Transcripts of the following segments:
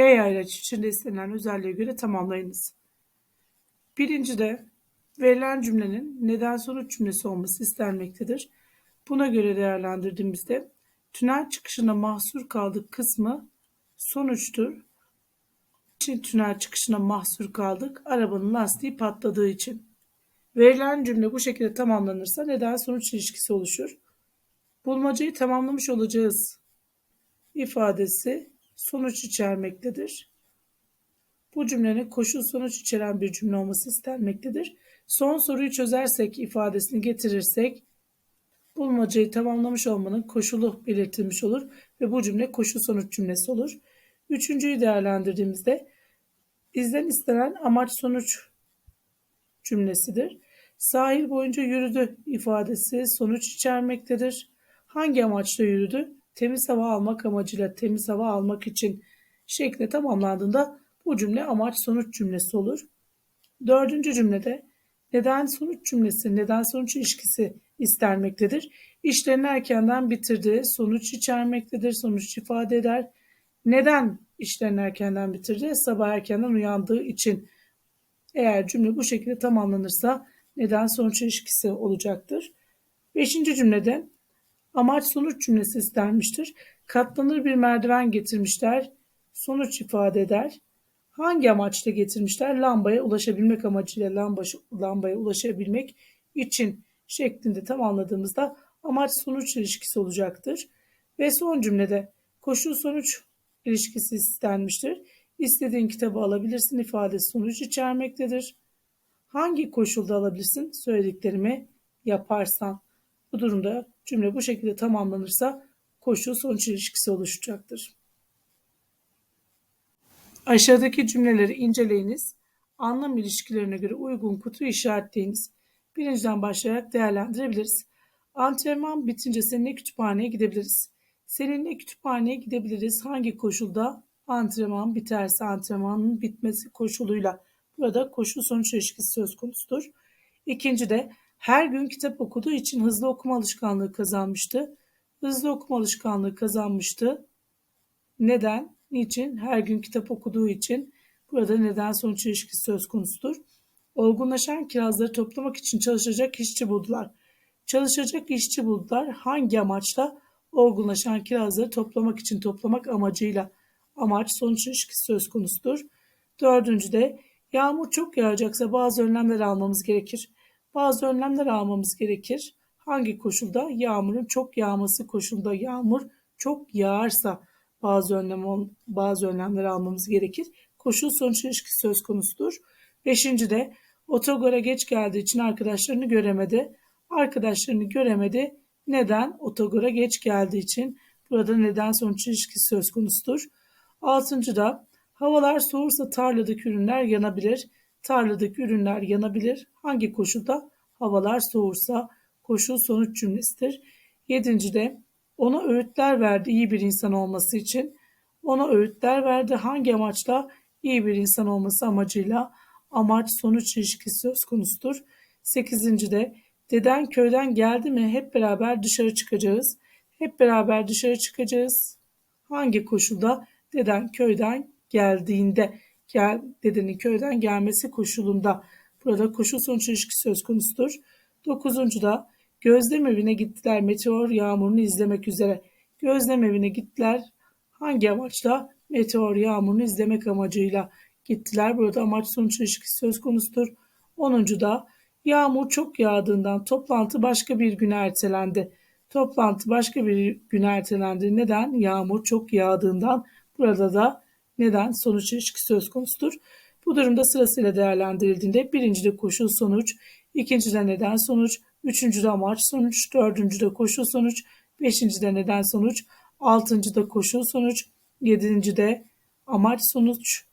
yay ayraç içinde istenilen özelliğe göre tamamlayınız. Birincide verilen cümlenin neden sonuç cümlesi olması istenmektedir. Buna göre değerlendirdiğimizde tünel çıkışına mahsur kaldık kısmı sonuçtur. için tünel çıkışına mahsur kaldık arabanın lastiği patladığı için. Verilen cümle bu şekilde tamamlanırsa neden sonuç ilişkisi oluşur. Bulmacayı tamamlamış olacağız ifadesi sonuç içermektedir. Bu cümlenin koşul sonuç içeren bir cümle olması istenmektedir. Son soruyu çözersek ifadesini getirirsek bulmacayı tamamlamış olmanın koşulu belirtilmiş olur ve bu cümle koşul sonuç cümlesi olur. Üçüncüyü değerlendirdiğimizde izlen istenen amaç sonuç cümlesidir. Sahil boyunca yürüdü ifadesi sonuç içermektedir. Hangi amaçla yürüdü? Temiz hava almak amacıyla temiz hava almak için şekli tamamlandığında bu cümle amaç sonuç cümlesi olur. Dördüncü cümlede neden sonuç cümlesi, neden sonuç ilişkisi istenmektedir. İşlerini erkenden bitirdi, sonuç içermektedir, sonuç ifade eder. Neden işlerini erkenden bitirdi? Sabah erkenden uyandığı için. Eğer cümle bu şekilde tamamlanırsa neden sonuç ilişkisi olacaktır. Beşinci cümlede amaç sonuç cümlesi istenmiştir. Katlanır bir merdiven getirmişler. Sonuç ifade eder. Hangi amaçla getirmişler? Lambaya ulaşabilmek amacıyla lamba, lambaya ulaşabilmek için şeklinde tamamladığımızda amaç sonuç ilişkisi olacaktır. Ve son cümlede koşul sonuç ilişkisi istenmiştir. İstediğin kitabı alabilirsin ifadesi sonuç içermektedir. Hangi koşulda alabilirsin? Söylediklerimi yaparsan. Bu durumda cümle bu şekilde tamamlanırsa koşul sonuç ilişkisi oluşacaktır. Aşağıdaki cümleleri inceleyiniz. Anlam ilişkilerine göre uygun kutu işaretleyiniz. Birinciden başlayarak değerlendirebiliriz. Antrenman bitince seninle kütüphaneye gidebiliriz. Seninle kütüphaneye gidebiliriz. Hangi koşulda? Antrenman biterse antrenmanın bitmesi koşuluyla. Burada koşul sonuç ilişkisi söz konusudur. İkinci de her gün kitap okuduğu için hızlı okuma alışkanlığı kazanmıştı. Hızlı okuma alışkanlığı kazanmıştı. Neden? Niçin? Her gün kitap okuduğu için. Burada neden sonuç ilişkisi söz konusudur. Olgunlaşan kirazları toplamak için çalışacak işçi buldular. Çalışacak işçi buldular. Hangi amaçla? Olgunlaşan kirazları toplamak için toplamak amacıyla. Amaç sonuç ilişkisi söz konusudur. Dördüncü de yağmur çok yağacaksa bazı önlemler almamız gerekir. Bazı önlemler almamız gerekir. Hangi koşulda? Yağmurun çok yağması koşulda yağmur çok yağarsa bazı önlem bazı önlemler almamız gerekir. Koşul sonuç ilişkisi söz konusudur. Beşinci de otogara geç geldiği için arkadaşlarını göremedi. Arkadaşlarını göremedi. Neden? Otogara geç geldiği için. Burada neden sonuç ilişkisi söz konusudur. Altıncı da havalar soğursa tarladaki ürünler yanabilir. Tarladaki ürünler yanabilir. Hangi koşulda? Havalar soğursa koşul sonuç cümlesidir. Yedinci de ona öğütler verdi iyi bir insan olması için. Ona öğütler verdi hangi amaçla? İyi bir insan olması amacıyla amaç sonuç ilişkisi söz konusudur. Sekizinci de deden köyden geldi mi hep beraber dışarı çıkacağız. Hep beraber dışarı çıkacağız. Hangi koşulda? Deden köyden geldiğinde gel, dedenin köyden gelmesi koşulunda. Burada koşul sonuç ilişkisi söz konusudur. Dokuzuncu da gözlem evine gittiler meteor yağmurunu izlemek üzere. Gözlem evine gittiler. Hangi amaçla? Meteor yağmurunu izlemek amacıyla gittiler. Burada amaç sonuç ilişkisi söz konusudur. Onuncu da yağmur çok yağdığından toplantı başka bir güne ertelendi. Toplantı başka bir güne ertelendi. Neden? Yağmur çok yağdığından. Burada da neden sonuç ilişkisi söz konusudur. Bu durumda sırasıyla değerlendirildiğinde birincide koşul sonuç, ikincide neden sonuç, üçüncüde amaç sonuç, dördüncüde koşul sonuç, beşincide neden sonuç, altıncıda koşul sonuç, yedincide amaç sonuç,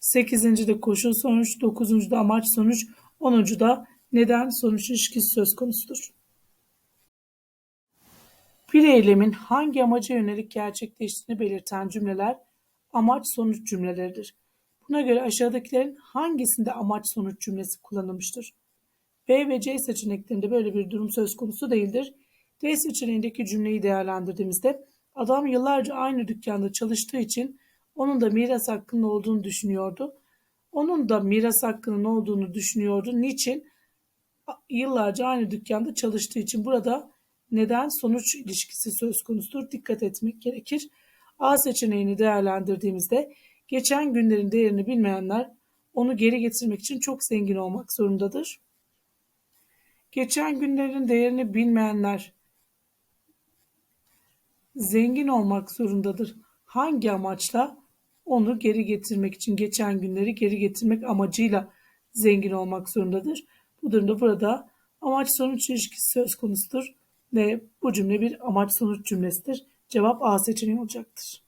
8. de koşul sonuç, 9. da amaç sonuç, 10. da neden sonuç ilişkisi söz konusudur. Bir eylemin hangi amaca yönelik gerçekleştiğini belirten cümleler amaç sonuç cümleleridir. Buna göre aşağıdakilerin hangisinde amaç sonuç cümlesi kullanılmıştır? B ve C seçeneklerinde böyle bir durum söz konusu değildir. D seçeneğindeki cümleyi değerlendirdiğimizde adam yıllarca aynı dükkanda çalıştığı için onun da miras hakkının olduğunu düşünüyordu. Onun da miras hakkının olduğunu düşünüyordu. Niçin? Yıllarca aynı dükkanda çalıştığı için burada neden sonuç ilişkisi söz konusudur. Dikkat etmek gerekir. A seçeneğini değerlendirdiğimizde geçen günlerin değerini bilmeyenler onu geri getirmek için çok zengin olmak zorundadır. Geçen günlerin değerini bilmeyenler zengin olmak zorundadır. Hangi amaçla? Onu geri getirmek için geçen günleri geri getirmek amacıyla zengin olmak zorundadır. Bu durumda burada amaç sonuç ilişkisi söz konusudur ve bu cümle bir amaç sonuç cümlesidir. Cevap A seçeneği olacaktır.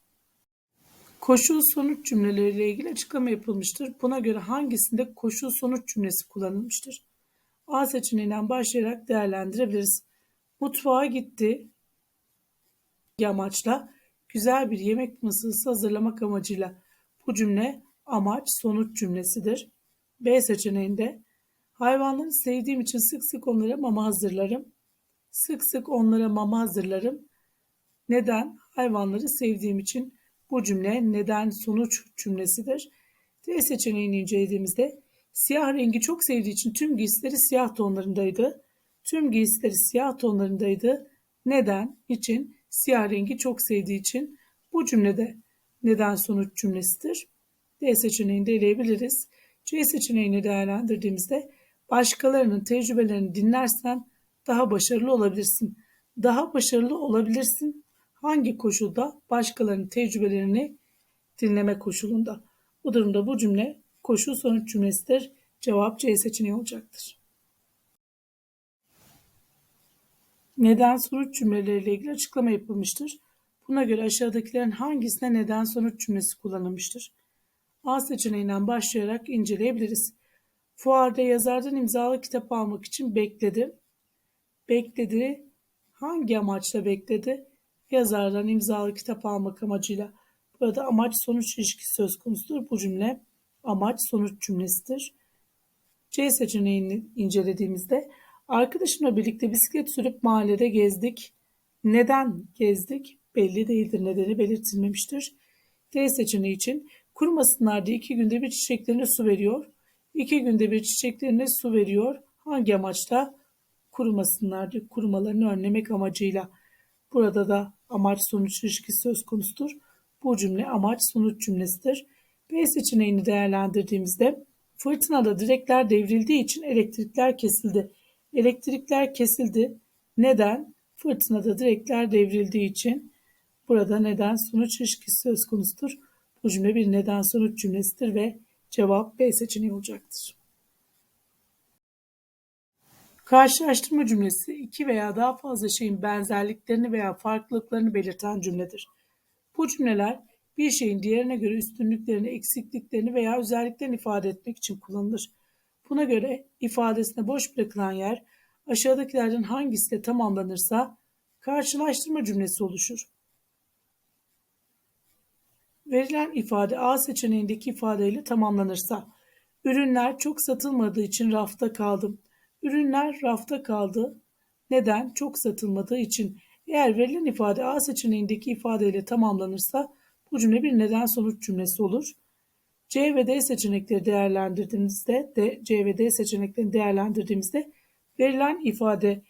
Koşul sonuç cümleleriyle ilgili açıklama yapılmıştır. Buna göre hangisinde koşul sonuç cümlesi kullanılmıştır? A seçeneğinden başlayarak değerlendirebiliriz. Mutfağa gitti amaçla güzel bir yemek masası hazırlamak amacıyla bu cümle amaç sonuç cümlesidir. B seçeneğinde hayvanları sevdiğim için sık sık onlara mama hazırlarım. Sık sık onlara mama hazırlarım. Neden? Hayvanları sevdiğim için bu cümle neden sonuç cümlesidir. D seçeneğini incelediğimizde siyah rengi çok sevdiği için tüm giysileri siyah tonlarındaydı. Tüm giysileri siyah tonlarındaydı. Neden? İçin siyah rengi çok sevdiği için bu cümlede neden sonuç cümlesidir. D seçeneğini de eleyebiliriz. C seçeneğini değerlendirdiğimizde başkalarının tecrübelerini dinlersen daha başarılı olabilirsin. Daha başarılı olabilirsin hangi koşulda? Başkalarının tecrübelerini dinleme koşulunda. Bu durumda bu cümle koşul sonuç cümlesidir. Cevap C seçeneği olacaktır. Neden sonuç cümleleriyle ilgili açıklama yapılmıştır. Buna göre aşağıdakilerin hangisine neden sonuç cümlesi kullanılmıştır? A seçeneğinden başlayarak inceleyebiliriz. Fuarda yazardan imzalı kitap almak için bekledi. Bekledi. Hangi amaçla bekledi? Yazardan imzalı kitap almak amacıyla. Burada amaç sonuç ilişkisi söz konusudur. Bu cümle amaç sonuç cümlesidir. C seçeneğini incelediğimizde arkadaşımla birlikte bisiklet sürüp mahallede gezdik. Neden gezdik? Belli değildir. Nedeni belirtilmemiştir. D seçeneği için kurumasınlar diye iki günde bir çiçeklerine su veriyor. İki günde bir çiçeklerine su veriyor. Hangi amaçla? Kurumasınlar diye kurumalarını önlemek amacıyla. Burada da amaç sonuç ilişkisi söz konusudur. Bu cümle amaç sonuç cümlesidir. B seçeneğini değerlendirdiğimizde fırtınada direkler devrildiği için elektrikler kesildi. Elektrikler kesildi. Neden? Fırtınada direkler devrildiği için burada neden sonuç ilişkisi söz konusudur. Bu cümle bir neden sonuç cümlesidir ve cevap B seçeneği olacaktır. Karşılaştırma cümlesi iki veya daha fazla şeyin benzerliklerini veya farklılıklarını belirten cümledir. Bu cümleler bir şeyin diğerine göre üstünlüklerini, eksikliklerini veya özelliklerini ifade etmek için kullanılır. Buna göre ifadesine boş bırakılan yer aşağıdakilerden hangisiyle tamamlanırsa karşılaştırma cümlesi oluşur. Verilen ifade A seçeneğindeki ifadeyle tamamlanırsa ürünler çok satılmadığı için rafta kaldım. Ürünler rafta kaldı. Neden? Çok satılmadığı için. Eğer verilen ifade A seçeneğindeki ifadeyle tamamlanırsa bu cümle bir neden sonuç cümlesi olur. C ve D seçenekleri değerlendirdiğimizde de C ve D seçeneklerini değerlendirdiğimizde verilen ifade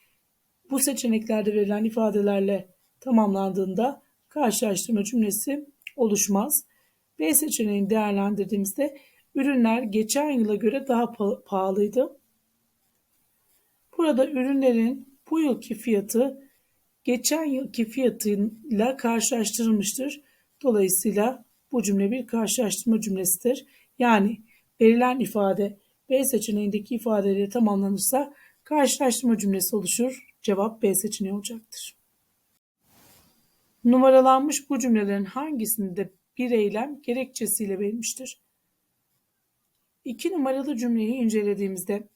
bu seçeneklerde verilen ifadelerle tamamlandığında karşılaştırma cümlesi oluşmaz. B seçeneğini değerlendirdiğimizde ürünler geçen yıla göre daha pahalıydı. Burada ürünlerin bu yılki fiyatı geçen yılki fiyatıyla karşılaştırılmıştır. Dolayısıyla bu cümle bir karşılaştırma cümlesidir. Yani verilen ifade B seçeneğindeki ifadeyle tamamlanırsa karşılaştırma cümlesi oluşur. Cevap B seçeneği olacaktır. Numaralanmış bu cümlelerin hangisinde bir eylem gerekçesiyle verilmiştir? İki numaralı cümleyi incelediğimizde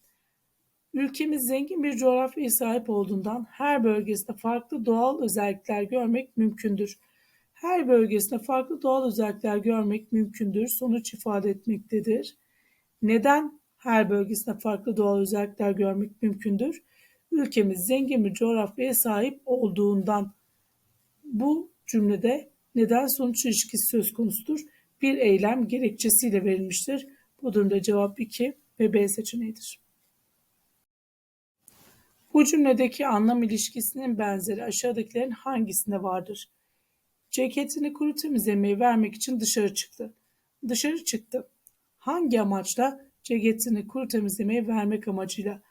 ülkemiz zengin bir coğrafyaya sahip olduğundan her bölgesinde farklı doğal özellikler görmek mümkündür. Her bölgesinde farklı doğal özellikler görmek mümkündür. Sonuç ifade etmektedir. Neden her bölgesinde farklı doğal özellikler görmek mümkündür? Ülkemiz zengin bir coğrafyaya sahip olduğundan bu cümlede neden sonuç ilişkisi söz konusudur. Bir eylem gerekçesiyle verilmiştir. Bu durumda cevap 2 ve B seçeneğidir. Bu cümledeki anlam ilişkisinin benzeri aşağıdakilerin hangisinde vardır? Ceketini kuru temizlemeye vermek için dışarı çıktı. Dışarı çıktı. Hangi amaçla? Ceketini kuru temizlemeye vermek amacıyla.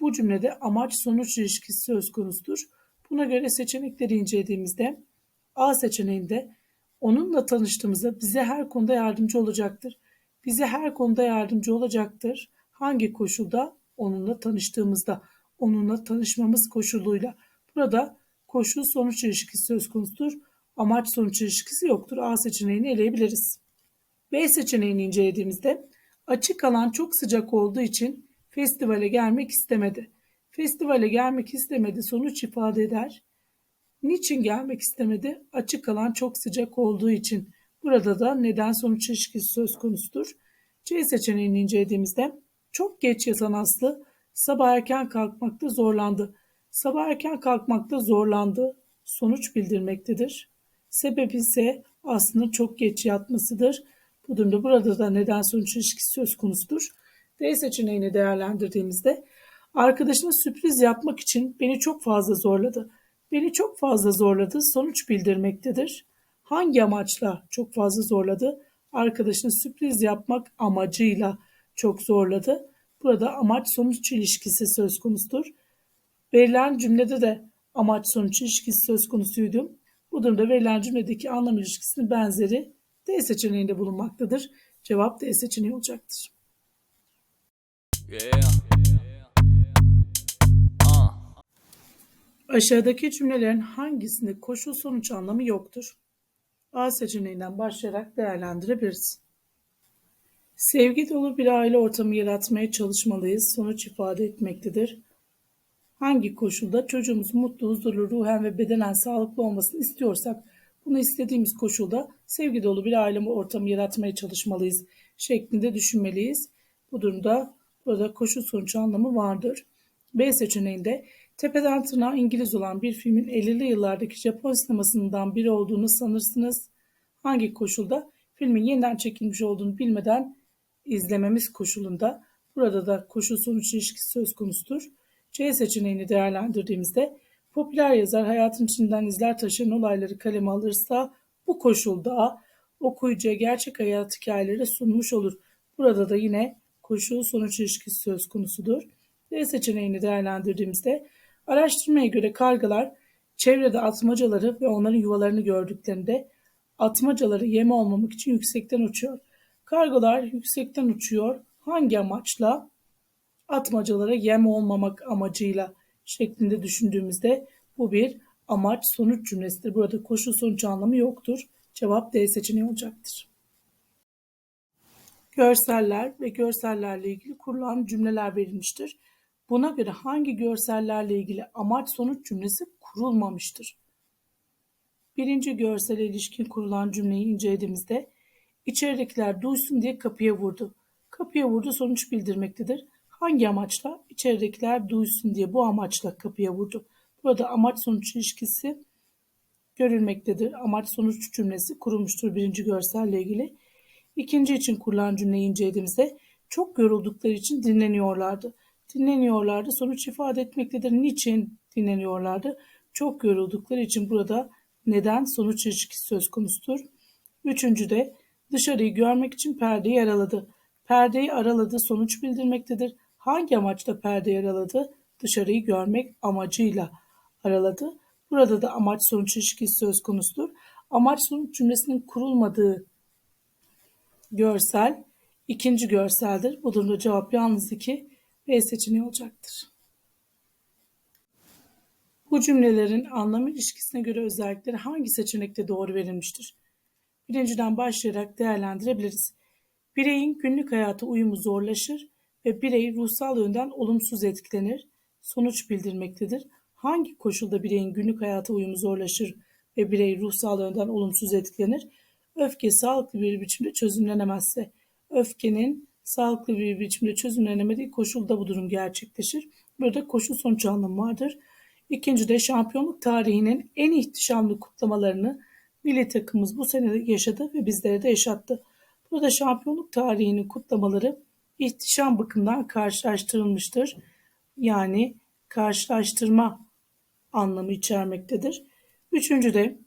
Bu cümlede amaç sonuç ilişkisi söz konusudur. Buna göre seçenekleri incelediğimizde A seçeneğinde onunla tanıştığımızda bize her konuda yardımcı olacaktır. Bize her konuda yardımcı olacaktır. Hangi koşulda? Onunla tanıştığımızda. Onunla tanışmamız koşuluyla. Burada koşul sonuç ilişkisi söz konusudur. Amaç sonuç ilişkisi yoktur. A seçeneğini eleyebiliriz. B seçeneğini incelediğimizde açık alan çok sıcak olduğu için festivale gelmek istemedi. Festivale gelmek istemedi sonuç ifade eder. Niçin gelmek istemedi? Açık alan çok sıcak olduğu için. Burada da neden sonuç ilişkisi söz konusudur. C seçeneğini incelediğimizde çok geç yatan Aslı sabah erken kalkmakta zorlandı. Sabah erken kalkmakta zorlandı. Sonuç bildirmektedir. Sebep ise Aslı'nın çok geç yatmasıdır. Bu durumda burada da neden sonuç ilişkisi söz konusudur. D seçeneğini değerlendirdiğimizde arkadaşıma sürpriz yapmak için beni çok fazla zorladı. Beni çok fazla zorladı sonuç bildirmektedir. Hangi amaçla çok fazla zorladı? Arkadaşına sürpriz yapmak amacıyla çok zorladı. Burada amaç sonuç ilişkisi söz konusudur. Verilen cümlede de amaç sonuç ilişkisi söz konusuydu. Bu durumda verilen cümledeki anlam ilişkisinin benzeri D seçeneğinde bulunmaktadır. Cevap D seçeneği olacaktır. Yeah. Uh. Aşağıdaki cümlelerin hangisinde koşul sonuç anlamı yoktur? A seçeneğinden başlayarak değerlendirebiliriz. Sevgi dolu bir aile ortamı yaratmaya çalışmalıyız. Sonuç ifade etmektedir. Hangi koşulda çocuğumuz mutlu, huzurlu, ruhen ve bedenen sağlıklı olmasını istiyorsak bunu istediğimiz koşulda sevgi dolu bir aile ortamı yaratmaya çalışmalıyız şeklinde düşünmeliyiz. Bu durumda burada koşul sonuç anlamı vardır. B seçeneğinde tepeden tırnağa İngiliz olan bir filmin 50'li yıllardaki Japon sinemasından biri olduğunu sanırsınız. Hangi koşulda? Filmin yeniden çekilmiş olduğunu bilmeden izlememiz koşulunda. Burada da koşul sonuç ilişkisi söz konusudur. C seçeneğini değerlendirdiğimizde popüler yazar hayatın içinden izler taşıyan olayları kaleme alırsa bu koşulda okuyucuya gerçek hayat hikayeleri sunmuş olur. Burada da yine koşul sonuç ilişkisi söz konusudur. D seçeneğini değerlendirdiğimizde araştırmaya göre kargalar çevrede atmacaları ve onların yuvalarını gördüklerinde atmacaları yeme olmamak için yüksekten uçuyor. Kargalar yüksekten uçuyor. Hangi amaçla? Atmacalara yem olmamak amacıyla şeklinde düşündüğümüzde bu bir amaç sonuç cümlesidir. Burada koşul sonuç anlamı yoktur. Cevap D seçeneği olacaktır. Görseller ve görsellerle ilgili kurulan cümleler verilmiştir. Buna göre hangi görsellerle ilgili amaç sonuç cümlesi kurulmamıştır? Birinci görsele ilişkin kurulan cümleyi incelediğimizde içeridekiler duysun diye kapıya vurdu. Kapıya vurdu sonuç bildirmektedir. Hangi amaçla? İçeridekiler duysun diye bu amaçla kapıya vurdu. Burada amaç sonuç ilişkisi görülmektedir. Amaç sonuç cümlesi kurulmuştur birinci görselle ilgili. İkinci için kurulan cümleyi incelediğimizde çok yoruldukları için dinleniyorlardı. Dinleniyorlardı sonuç ifade etmektedir. Niçin dinleniyorlardı? Çok yoruldukları için burada neden sonuç ilişkisi söz konusudur. Üçüncü de dışarıyı görmek için perdeyi araladı. Perdeyi araladı sonuç bildirmektedir. Hangi amaçla perdeyi araladı? Dışarıyı görmek amacıyla araladı. Burada da amaç sonuç ilişkisi söz konusudur. Amaç sonuç cümlesinin kurulmadığı görsel ikinci görseldir. Bu durumda cevap yalnız iki B seçeneği olacaktır. Bu cümlelerin anlam ilişkisine göre özellikleri hangi seçenekte doğru verilmiştir? Birinciden başlayarak değerlendirebiliriz. Bireyin günlük hayata uyumu zorlaşır ve birey ruhsal yönden olumsuz etkilenir. Sonuç bildirmektedir. Hangi koşulda bireyin günlük hayata uyumu zorlaşır ve birey ruhsal yönden olumsuz etkilenir? Öfke sağlıklı bir biçimde çözümlenemezse, öfkenin sağlıklı bir biçimde çözümlenemediği koşulda bu durum gerçekleşir. Burada koşul sonuç anlamı vardır. İkinci de şampiyonluk tarihinin en ihtişamlı kutlamalarını milli takımımız bu sene yaşadı ve bizlere de yaşattı. Burada şampiyonluk tarihinin kutlamaları ihtişam bakımından karşılaştırılmıştır. Yani karşılaştırma anlamı içermektedir. Üçüncü de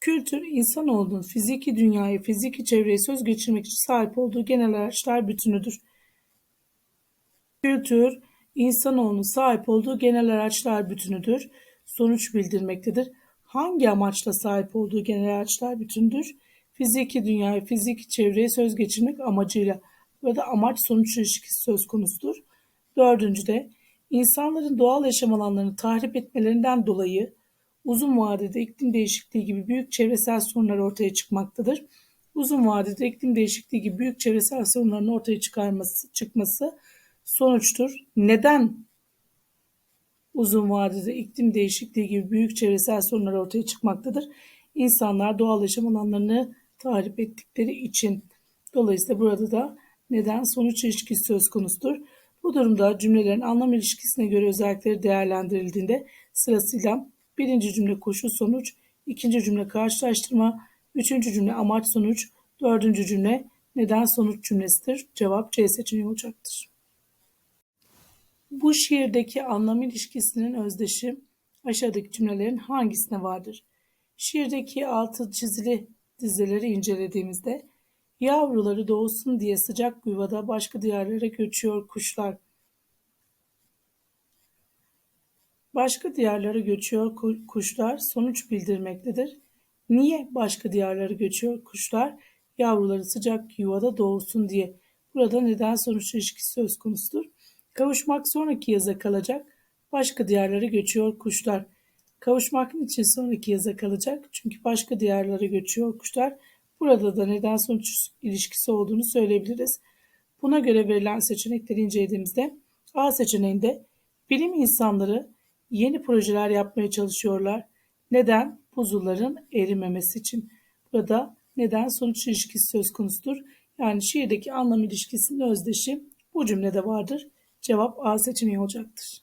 kültür insanoğlunun fiziki dünyayı, fiziki çevreye söz geçirmek için sahip olduğu genel araçlar bütünüdür. Kültür insanoğlunun sahip olduğu genel araçlar bütünüdür. Sonuç bildirmektedir. Hangi amaçla sahip olduğu genel araçlar bütündür? Fiziki dünyayı, fiziki çevreye söz geçirmek amacıyla. Burada amaç sonuç ilişkisi söz konusudur. Dördüncü de insanların doğal yaşam alanlarını tahrip etmelerinden dolayı uzun vadede iklim değişikliği gibi büyük çevresel sorunlar ortaya çıkmaktadır. Uzun vadede iklim değişikliği gibi büyük çevresel sorunların ortaya çıkarması, çıkması sonuçtur. Neden uzun vadede iklim değişikliği gibi büyük çevresel sorunlar ortaya çıkmaktadır? İnsanlar doğal yaşam alanlarını tahrip ettikleri için. Dolayısıyla burada da neden sonuç ilişkisi söz konusudur. Bu durumda cümlelerin anlam ilişkisine göre özellikleri değerlendirildiğinde sırasıyla birinci cümle koşul sonuç, ikinci cümle karşılaştırma, üçüncü cümle amaç sonuç, dördüncü cümle neden sonuç cümlesidir. Cevap C seçeneği olacaktır. Bu şiirdeki anlam ilişkisinin özdeşi aşağıdaki cümlelerin hangisine vardır? Şiirdeki altı çizili dizeleri incelediğimizde yavruları doğsun diye sıcak yuvada başka diyarlara göçüyor kuşlar. Başka diyarlara göçüyor kuşlar sonuç bildirmektedir. Niye başka diyarlara göçüyor kuşlar? Yavruları sıcak yuvada doğsun diye. Burada neden sonuç ilişkisi söz konusudur. Kavuşmak sonraki yaza kalacak. Başka diyarlara göçüyor kuşlar. Kavuşmak için sonraki yaza kalacak. Çünkü başka diyarlara göçüyor kuşlar. Burada da neden sonuç ilişkisi olduğunu söyleyebiliriz. Buna göre verilen seçenekleri incelediğimizde A seçeneğinde bilim insanları yeni projeler yapmaya çalışıyorlar. Neden? Buzulların erimemesi için. Burada neden sonuç ilişkisi söz konusudur. Yani şiirdeki anlam ilişkisinin özdeşi bu cümlede vardır. Cevap A seçeneği olacaktır.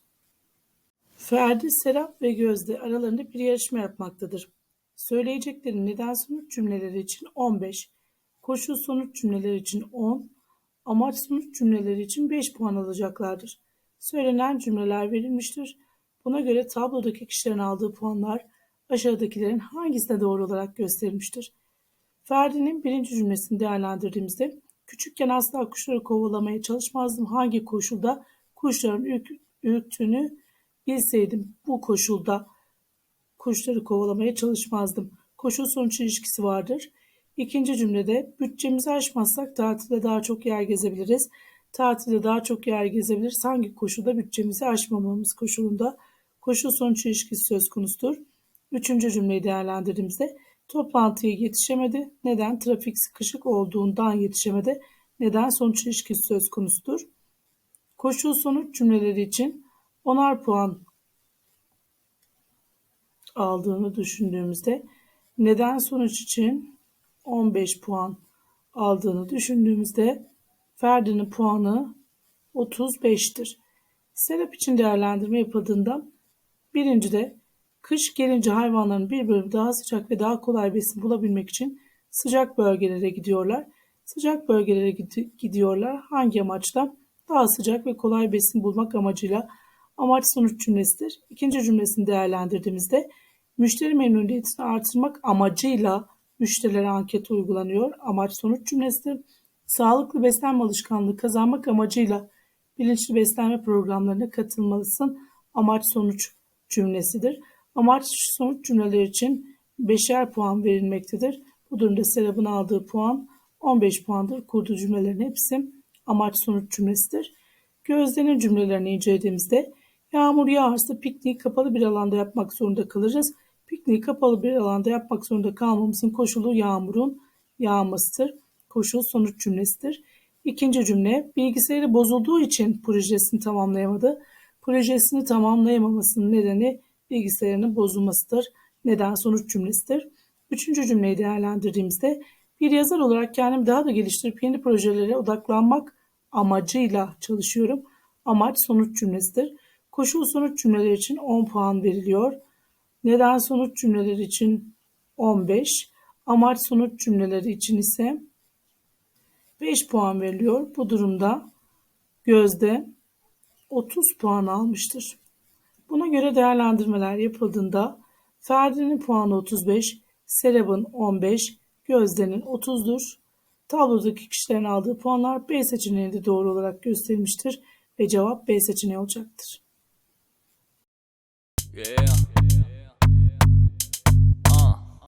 Ferdi, Serap ve Gözde aralarında bir yarışma yapmaktadır. Söyleyecekleri neden sonuç cümleleri için 15, koşul sonuç cümleleri için 10, amaç sonuç cümleleri için 5 puan alacaklardır. Söylenen cümleler verilmiştir. Buna göre tablodaki kişilerin aldığı puanlar aşağıdakilerin hangisine doğru olarak gösterilmiştir. Ferdi'nin birinci cümlesini değerlendirdiğimizde küçükken asla kuşları kovalamaya çalışmazdım. Hangi koşulda kuşların ürk, ürktüğünü bilseydim bu koşulda kuşları kovalamaya çalışmazdım. Koşul sonuç ilişkisi vardır. İkinci cümlede bütçemizi aşmazsak tatilde daha çok yer gezebiliriz. Tatilde daha çok yer gezebiliriz. Hangi koşulda bütçemizi aşmamamız koşulunda koşul sonuç ilişkisi söz konusudur. Üçüncü cümleyi değerlendirdiğimizde toplantıya yetişemedi. Neden? Trafik sıkışık olduğundan yetişemedi. Neden? Sonuç ilişkisi söz konusudur. Koşul sonuç cümleleri için onar puan aldığını düşündüğümüzde neden sonuç için 15 puan aldığını düşündüğümüzde Ferdi'nin puanı 35'tir. Serap için değerlendirme yapıldığında birincide kış gelince hayvanların bir bölümü daha sıcak ve daha kolay besin bulabilmek için sıcak bölgelere gidiyorlar. Sıcak bölgelere gidiyorlar. Hangi amaçla? Daha sıcak ve kolay besin bulmak amacıyla amaç sonuç cümlesidir. İkinci cümlesini değerlendirdiğimizde Müşteri memnuniyetini artırmak amacıyla müşterilere anket uygulanıyor. Amaç sonuç cümlesi sağlıklı beslenme alışkanlığı kazanmak amacıyla bilinçli beslenme programlarına katılmalısın. Amaç sonuç cümlesidir. Amaç sonuç cümleler için beşer puan verilmektedir. Bu durumda Serap'ın aldığı puan 15 puandır. Kurduğu cümlelerin hepsi amaç sonuç cümlesidir. Gözde'nin cümlelerini incelediğimizde yağmur yağarsa pikniği kapalı bir alanda yapmak zorunda kalırız. Pikniği kapalı bir alanda yapmak zorunda kalmamızın koşulu yağmurun yağmasıdır. Koşul sonuç cümlesidir. İkinci cümle bilgisayarı bozulduğu için projesini tamamlayamadı. Projesini tamamlayamamasının nedeni bilgisayarının bozulmasıdır. Neden sonuç cümlesidir. Üçüncü cümleyi değerlendirdiğimizde bir yazar olarak kendimi daha da geliştirip yeni projelere odaklanmak amacıyla çalışıyorum. Amaç sonuç cümlesidir. Koşul sonuç cümleleri için 10 puan veriliyor. Neden sonuç cümleleri için 15, amaç sonuç cümleleri için ise 5 puan veriliyor. Bu durumda Gözde 30 puan almıştır. Buna göre değerlendirmeler yapıldığında Ferdi'nin puanı 35, Serap'ın 15, Gözde'nin 30'dur. Tablodaki kişilerin aldığı puanlar B seçeneğinde doğru olarak gösterilmiştir ve cevap B seçeneği olacaktır. Yeah